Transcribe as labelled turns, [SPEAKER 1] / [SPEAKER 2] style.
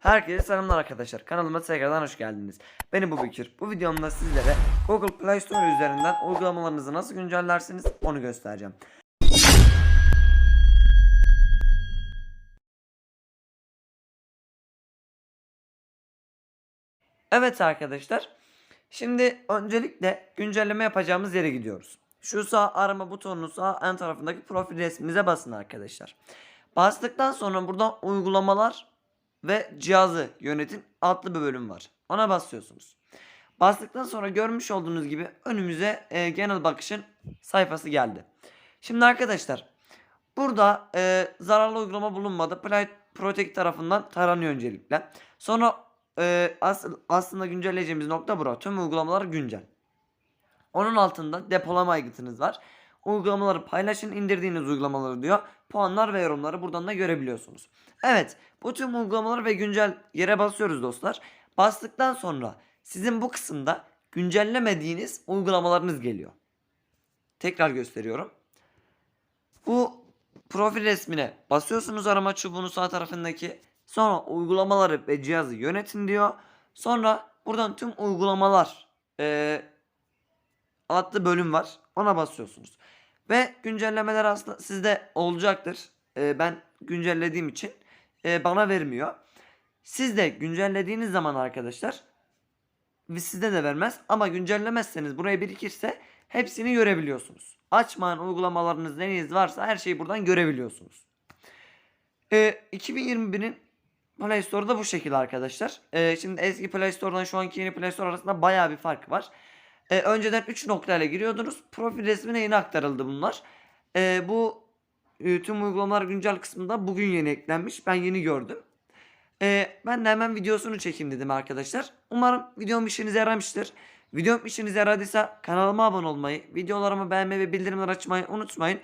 [SPEAKER 1] Herkese selamlar arkadaşlar. Kanalıma tekrardan hoş geldiniz. Benim bu Bekir. Bu videomda sizlere Google Play Store üzerinden uygulamalarınızı nasıl güncellersiniz onu göstereceğim. Evet arkadaşlar. Şimdi öncelikle güncelleme yapacağımız yere gidiyoruz. Şu sağ arama butonunun sağ en tarafındaki profil resmimize basın arkadaşlar. Bastıktan sonra burada uygulamalar ve cihazı yönetin adlı bir bölüm var. Ona basıyorsunuz. Bastıktan sonra görmüş olduğunuz gibi önümüze e, genel bakışın sayfası geldi. Şimdi arkadaşlar burada e, zararlı uygulama bulunmadı. Play Protect tarafından taranıyor öncelikle. Sonra e, asıl, aslında güncelleyeceğimiz nokta bura. Tüm uygulamalar güncel. Onun altında depolama aygıtınız var. Uygulamaları paylaşın indirdiğiniz uygulamaları diyor. Puanlar ve yorumları buradan da görebiliyorsunuz. Evet bu tüm uygulamaları ve güncel yere basıyoruz dostlar. Bastıktan sonra sizin bu kısımda güncellemediğiniz uygulamalarınız geliyor. Tekrar gösteriyorum. Bu profil resmine basıyorsunuz arama çubuğunun sağ tarafındaki. Sonra uygulamaları ve cihazı yönetin diyor. Sonra buradan tüm uygulamalar eee adlı bölüm var. Ona basıyorsunuz. Ve güncellemeler aslında sizde olacaktır. Ee, ben güncellediğim için e, bana vermiyor. Siz de güncellediğiniz zaman arkadaşlar sizde de vermez ama güncellemezseniz buraya birikirse hepsini görebiliyorsunuz. Açmayan uygulamalarınız neyiniz varsa her şeyi buradan görebiliyorsunuz. Ee, 2021'in Play Store'da bu şekilde arkadaşlar. Ee, şimdi eski Play Store'dan şu anki yeni Play Store arasında baya bir fark var. Ee, önceden 3 noktayla giriyordunuz. Profil resmine yeni aktarıldı bunlar. Ee, bu e, tüm uygulamalar güncel kısmında bugün yeni eklenmiş. Ben yeni gördüm. Ee, ben de hemen videosunu çekeyim dedim arkadaşlar. Umarım videom işinize yaramıştır. Videom işinize yaradıysa kanalıma abone olmayı, videolarımı beğenmeyi ve bildirimler açmayı unutmayın.